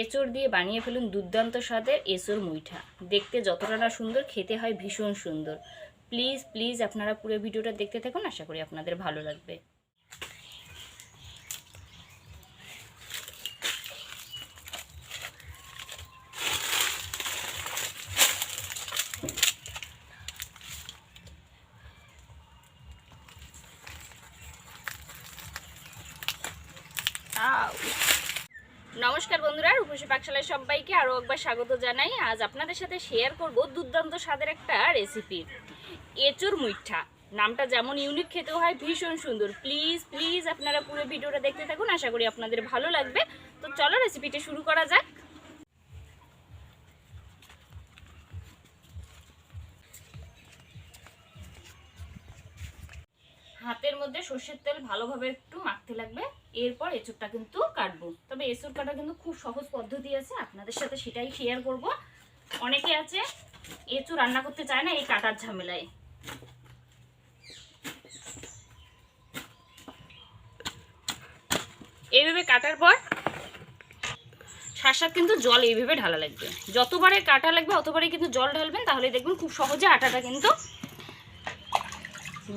এঁচড় দিয়ে বানিয়ে ফেলুন দুর্দান্ত স্বাদের এঁচড় মুইঠা। দেখতে যতটা না সুন্দর, খেতে হয় ভীষণ সুন্দর। প্লিজ প্লিজ আপনারা পুরো ভিডিওটা দেখতে থাকুন, আশা করি আপনাদের ভালো লাগবে। আউ। নমস্কার বন্ধুরা, রূপসী পাকশালায় সবাইকে আরও একবার স্বাগত জানাই। আজ আপনাদের সাথে শেয়ার করব দুর্দান্ত স্বাদের একটা রেসিপি এঁচুর মুইঠা। নামটা যেমন ইউনিক খেতেও হয়, ভীষণ সুন্দর। প্লিজ প্লিজ আপনারা পুরো ভিডিওটা দেখতে থাকুন, আশা করি আপনাদের ভালো লাগবে। তো চলো রেসিপিটা শুরু করা যাক। হাতের মধ্যে সর্ষের তেল ভালোভাবে একটু মাখতে লাগবে। এরপর এঁচুরটা কিন্তু কাটবো। তবে এঁচুর কাটা কিন্তু খুব সহজ পদ্ধতি আছে, আপনাদের সাথে সেটাই শেয়ার করব। অনেকে আছে, এঁচুর রান্না করতে চায় না, এই কাটার ঝামেলায়। এইভাবে কাটার পর শাঁসাত কিন্তু জল এইভাবে ঢালা লাগবে। যতবারে কাটা লাগবে অতবারে কিন্তু জল ঢালবেন, তাহলে দেখবেন খুব সহজে আটাটা কিন্তু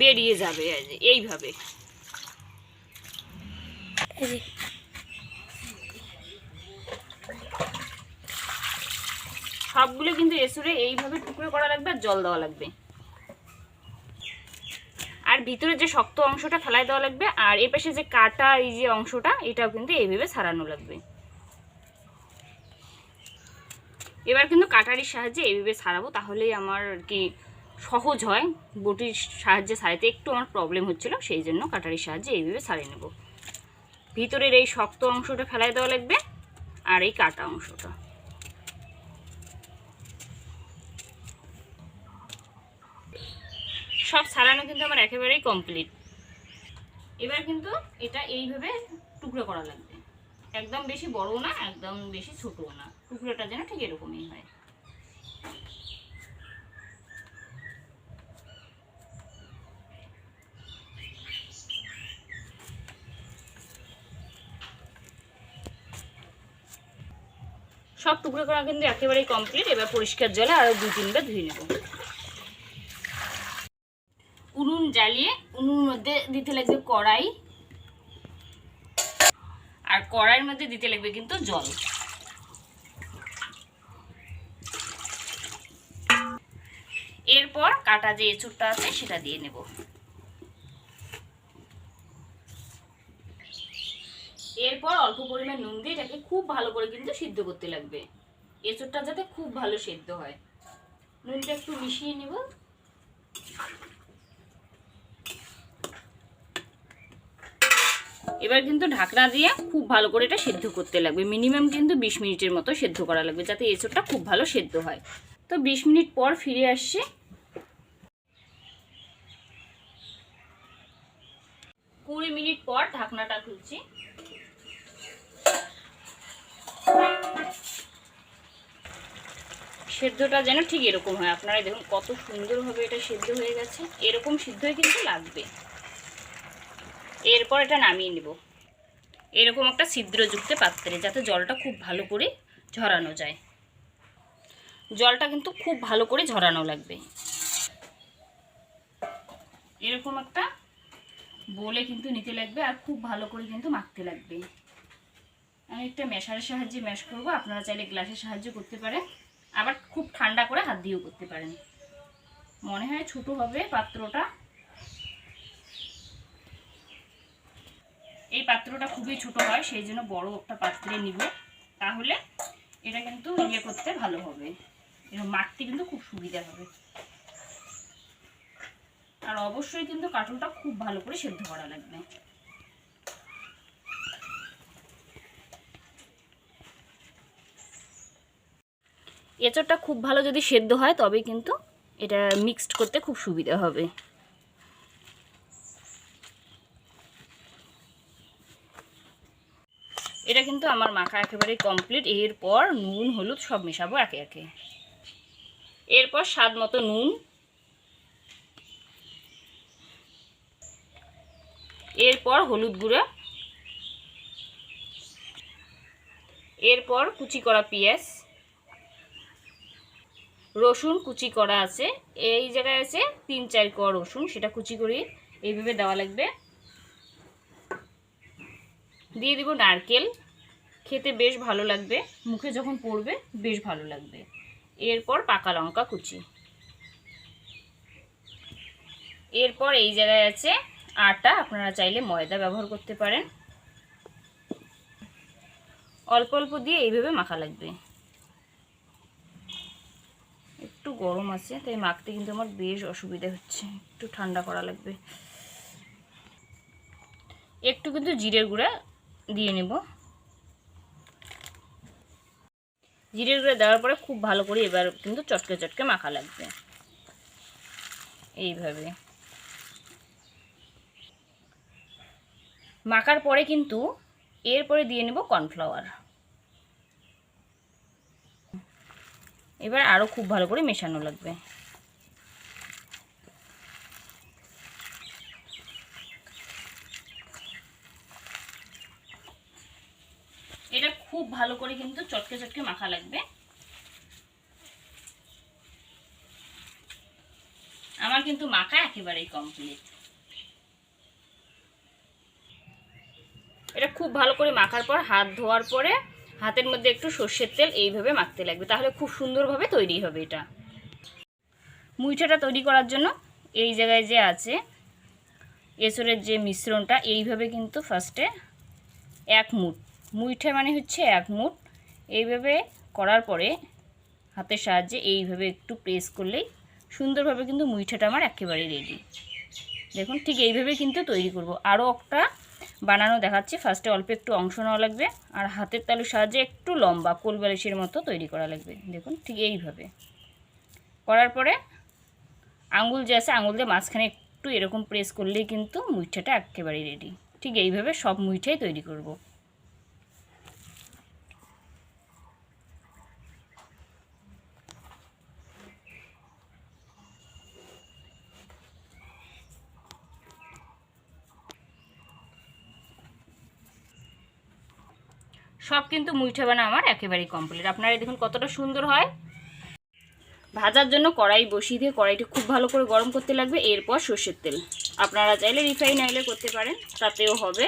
বেরিয়ে যাবে এইভাবে। সবগুলো কিন্তু এসুরে এইভাবে টুকরো করা লাগবে আর জল দেওয়া লাগবে। আর ভিতরে যে শক্ত অংশটা ফেলাই দেওয়া লাগবে, আর এ পাশে যে কাটা এই যে অংশটা, এটাও কিন্তু এইভাবে ছাড়ানো লাগবে। এবার কিন্তু কাটারির সাহায্যে এইভাবে ছাড়াবো, তাহলেই আমার কি সহজ হয়। বটির সাহায্যে ছাড়াইতে একটু আমার প্রবলেম হচ্ছিল, সেই জন্য কাটারির সাহায্যে এইভাবে সারিয়ে নেব। ভিতরের এই শক্ত অংশটা ফেলাই দেওয়া লাগবে, আর এই কাটা অংশটা। সব ছাড়ানো কিন্তু আমার একেবারেই কমপ্লিট এবার কিন্তু এটা এইভাবে টুকরো করা লাগবে। একদম বেশি বড়ও না, একদম বেশি ছোটও না। টুকরোটা যেন ঠিক এরকমই হয়। সব টুকরো করা কিন্তু একেবারেই কমপ্লিট এবার পরিষ্কার জলে আরও দুই তিনবার ধুয়ে নেব। উনুন জ্বালিয়ে উনুন মধ্যে দিতে লাগবে কড়াই। আর কড়াইয়ের মধ্যে দিতে লাগবে কিন্তু জল। এরপর কাটা যে এঁচুরটা আছে সেটা দিয়ে নেব। এরপর অল্প পরিমাণ নুন দিয়ে এটাকে খুব ভালো করে কিন্তু সিদ্ধ করতে লাগবে। এঁচুরটা যাতে খুব ভালো সেদ্ধ হয়। নুনটা একটু মিশিয়ে নেব। এবার কিন্তু ঢাকনা দিয়ে খুব ভালো করে এটা সেদ্ধ করতে লাগবে। মিনিমাম কিন্তু বিশ মিনিটের মতো সেদ্ধ করা লাগবে যাতে এঁচোড়টা খুব ভালো সেদ্ধ হয়। তো বিশ মিনিট পর ফিরে আসছে। কুড়ি মিনিট পর ঢাকনাটা খুলছি। সেদ্ধটা যেন ঠিক এরকম হয়। আপনারা দেখুন কত সুন্দরভাবে এটা সেদ্ধ হয়ে গেছে। এরকম সিদ্ধ হয়ে কিন্তু লাগবে। এরপর এটা নামিয়ে নেব। এরকম একটা ছিদ্রযুক্ত পাত্রে যাতে জলটা খুব ভালো করে ঝরানো যায়। জলটা কিন্তু খুব ভালো করে ঝরানো লাগবে। এরকম একটা বলে কিন্তু নিতে লাগবে আর খুব ভালো করে কিন্তু মাখতে লাগবে। আমি একটা মেশারের সাহায্যে ম্যাশ করব। আপনারা চাইলে গ্লাসের সাহায্য করতে পারেন। আবার খুব ঠান্ডা করে হাত দিয়েও করতে পারেন। মনে হয় ছোট হবে পাত্রটা। এই পাত্রটা খুবই ছোট হয়, সেই জন্য বড় একটা পাত্রে নিব। তাহলে এটা কিন্তু ইয়ে করতে ভালো হবে। এরকম মাখতে কিন্তু খুব সুবিধা হবে। আর অবশ্যই কিন্তু কাটুনটা খুব ভালো করে সেদ্ধ করা লাগবে। এঁচড়টা খুব ভালো যদি সেদ্ধ হয় তবে কিন্তু এটা মিক্সড করতে খুব সুবিধা হবে। এটা কিন্তু আমার মাখা একেবারে কমপ্লিট এরপর নুন, হলুদ সব মেশাবো একে একে। এরপর স্বাদ মতো নুন। এরপর হলুদ গুঁড়ো। এরপর কুচি করা পেঁয়াজ। রসুন কুচি করা আছে। এই জায়গায় আছে তিন চার কোয়া রসুন, সেটা কুচি করে এইভাবে দেওয়া লাগবে। দিয়ে দিব নারকেল। খেতে বেশ ভালো লাগবে। মুখে যখন পড়বে, বেশ ভালো লাগবে। এরপর পাকা লঙ্কা কুচি। এরপর এই জায়গায় আছে আটা। আপনারা চাইলে ময়দা ব্যবহার করতে পারেন। অল্প অল্প দিয়ে এইভাবে মাখা লাগবে। একটু গরম আছে, তাই মাখতে কিন্তু আমার বেশ অসুবিধা হচ্ছে। একটু ঠান্ডা করা লাগবে। একটু কিন্তু জিরের গুঁড়া দিয়ে নেব। জিরের গুঁড়া দেওয়ার পরে খুব ভালো করে এবার কিন্তু চটকে চটকে মাখা লাগবে। এইভাবে। মাখার পরে কিন্তু এরপরে দিয়ে নেব কর্নফ্লাওয়ার। এবার আরও খুব ভালো করে মেশানো লাগবে। এটা খুব ভালো করে কিন্তু চটকে চটকে মাখা লাগবে। আমার কিন্তু মাখা একেবারেই কমপ্লিট এটা খুব ভালো করে মাখার পর, হাত ধোয়ার পরে হাতের মধ্যে একটু সর্ষের তেল এইভাবে মাখতে লাগবে। তাহলে খুব সুন্দরভাবে তৈরি হবে এটা। মুইঠাটা তৈরি করার জন্য এই জায়গায় যে আছে এসরের যে মিশ্রণটা, এইভাবে কিন্তু ফার্স্টে এক মুঠ। মুইঠা মানে হচ্ছে এক মুঠ। এইভাবে করার পরে হাতের সাহায্যে এইভাবে একটু প্রেস করলেই সুন্দরভাবে কিন্তু মুইঠাটা আমার একেবারে রেডি দেখুন, ঠিক এইভাবে কিন্তু তৈরি করব। আরও একটা বানানো দেখাচ্ছি। ফার্স্টে অল্প একটু অংশ নেওয়া লাগবে আর হাতের তালুর সাহায্যে একটু লম্বা কোল বালিশের মতো তৈরি করা লাগবে। দেখুন, ঠিক এইভাবে। করার পরে আঙুল যে আছে, আঙুল দিয়ে মাঝখানে একটু এরকম প্রেস করলেই কিন্তু মুইঠাটা একেবারেই রেডি ঠিক এইভাবে সব মুইঠাই তৈরি করব। সব কিন্তু মুইঠা বানা আমার একেবারেই কমপ্লিট আপনারা দেখুন কতটা সুন্দর হয়। ভাজার জন্য কড়াই বসিয়ে দিয়ে কড়াইটা খুব ভালো করে গরম করতে লাগবে, এরপর সর্ষের তেল। আপনারা চাইলে রিফাইন অয়েলে করতে পারেন, তাতেও হবে।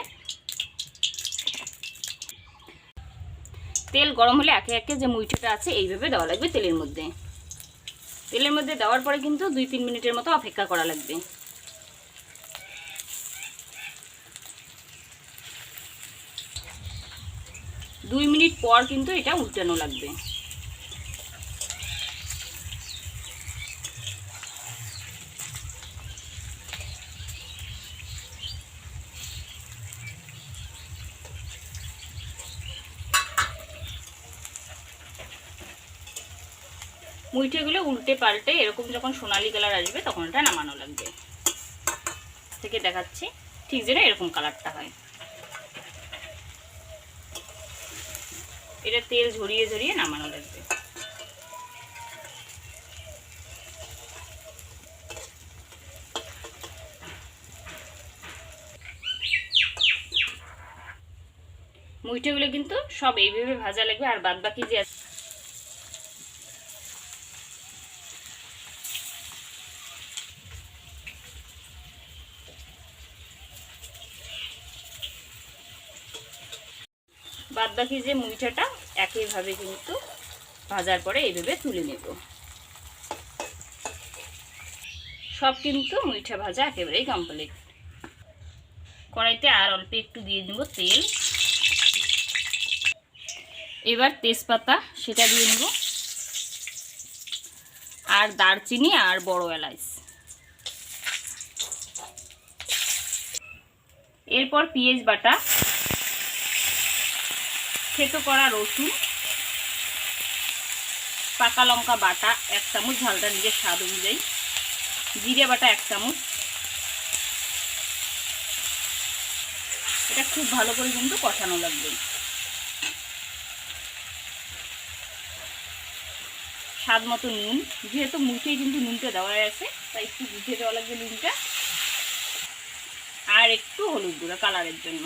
তেল গরম হলে একে একে যে মুইঠাটা আছে, এইভাবে দেওয়া লাগবে তেলের মধ্যে। তেলের মধ্যে দেওয়ার পরে কিন্তু দুই তিন মিনিটের মতো অপেক্ষা করা লাগবে। দুই মিনিট পর কিন্তু এটা উল্টানো লাগবে। মুইঠেগুলো উল্টে পাল্টে এরকম যখন সোনালি কালার আসবে তখন এটা নামানো লাগবে। থেকে দেখাচ্ছি, ঠিক যেন এরকম কালারটা হয়। এটা তেল ঝরিয়ে ঝরিয়ে নামানো লাগবে। মুইঠাগুলো কিন্তু সব এইভাবে ভাজা লাগবে আর বাদ বাকি যে বাদ বাকি যে মুইঠাটা একইভাবে কিন্তু ভাজার পরে এইভাবে তুলে নেব। সব কিন্তু মুইঠা ভাজা একেবারেই কমপ্লিট কড়াইতে আর অল্প একটু দিয়ে দেবো তেল। এবার তেজপাতা, সেটা দিয়ে নেব। আর দারচিনি আর বড় এলাচ। এরপর পেঁয়াজ বাটা। থেতো করা রসুন, পাকা লঙ্কা বাটা এক চামচ, ঝালটা নিজের স্বাদ অনুযায়ী। জিরে বাটা এক চামচ। এটা খুব ভালো করে কিন্তু কষানো লাগবে। স্বাদ মতো নুন, যেহেতু মুখেই কিন্তু নুনটা দেওয়া আছে, তাই একটু বুঝে দেওয়া লাগবে নুনটা। আর একটু হলুদ গুঁড়া কালারের জন্য।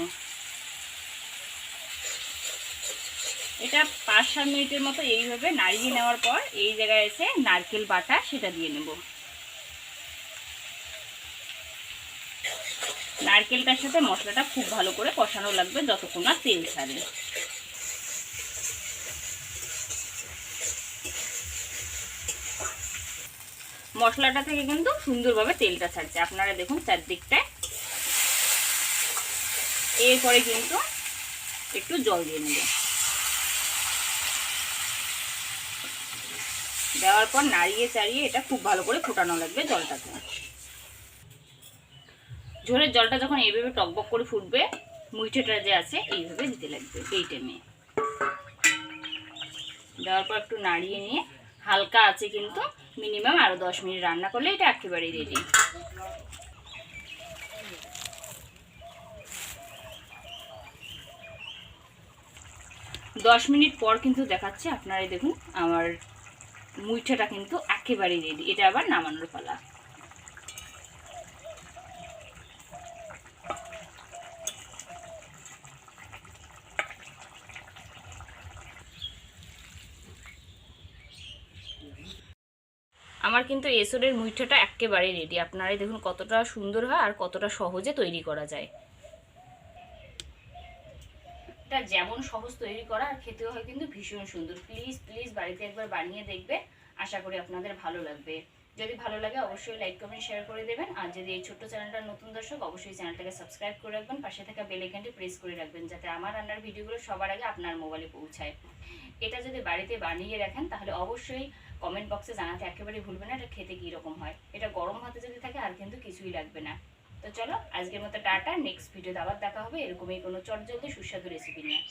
এটা পাঁচ সাত মিনিটের মতো এইভাবে নাড়িয়ে নেওয়ার পর এই জায়গায় এসে নারকেল বাটা সেটা দিয়ে নেব। নারকেলটার সাথে মশলাটা খুব ভালো করে কষানো লাগবে যতক্ষণ না তেল ছাড়ে। মশলাটা থেকে কিন্তু সুন্দরভাবে তেলটা ছাড়ছে। আপনারা দেখুন চারদিকটায়। এরপরে কিন্তু একটু জল দিয়ে নেব। দেওয়ার পর নাড়িয়ে চাড়িয়ে এটা খুব ভালো করে ফোটানো লাগবে জলটাকে ঝোলের জলটা যখন এইভাবে টকবক করে ফুটবে মুইঠেটা যে আছে এইভাবে দিতে লাগবে এই টাইমে দেওয়ার পর একটু নাড়িয়ে নিয়ে, হালকা আছে কিন্তু মিনিমাম আরও দশ মিনিট রান্না করলে এটা একেবারেই রেডি দশ মিনিট পর কিন্তু দেখাচ্ছে, আপনারাই দেখুন আমার মুইঠাটা কিন্তু একেবারেই রেডি এটা আবার নামানোর পালা। আমার কিন্তু এসরের মুইঠাটা একেবারে রেডি আপনারাই দেখুন কতটা সুন্দর হয় আর কতটা সহজে তৈরি করা যায়। এটা যেমন সহজ তৈরি করা, আর খেতেও হয় কিন্তু ভীষণ সুন্দর। প্লিজ প্লিজ বাড়িতে একবার বানিয়ে দেখবে। আশা করি আপনাদের ভালো লাগবে। যদি ভালো লাগে অবশ্যই লাইক কমেন্ট শেয়ার করে দেবেন। আর যদি এই ছোট্ট চ্যানেলটা নতুন দর্শক, অবশ্যই চ্যানেলটাকে সাবস্ক্রাইব করে রাখবেন। পাশে থাকা বেল আইকনটি প্রেস করে রাখবেন, যাতে আমার রান্নার ভিডিওগুলো সবার আগে আপনার মোবাইলে পৌঁছায়। এটা যদি বাড়িতে বানিয়ে রাখেন, তাহলে অবশ্যই কমেন্ট বক্সে জানাতে একেবারে ভুলবেন না, এটা খেতে কী রকম হয়। এটা গরম ভাতে যদি থাকে, আর কিন্তু কিছুই লাগবে না। তো চলো, আজকের মতো টাটা নেক্সট ভিডিওতে আবার দেখা হবে। এরকমই কোনো চটজলদি সুস্বাদু রেসিপি নিয়ে।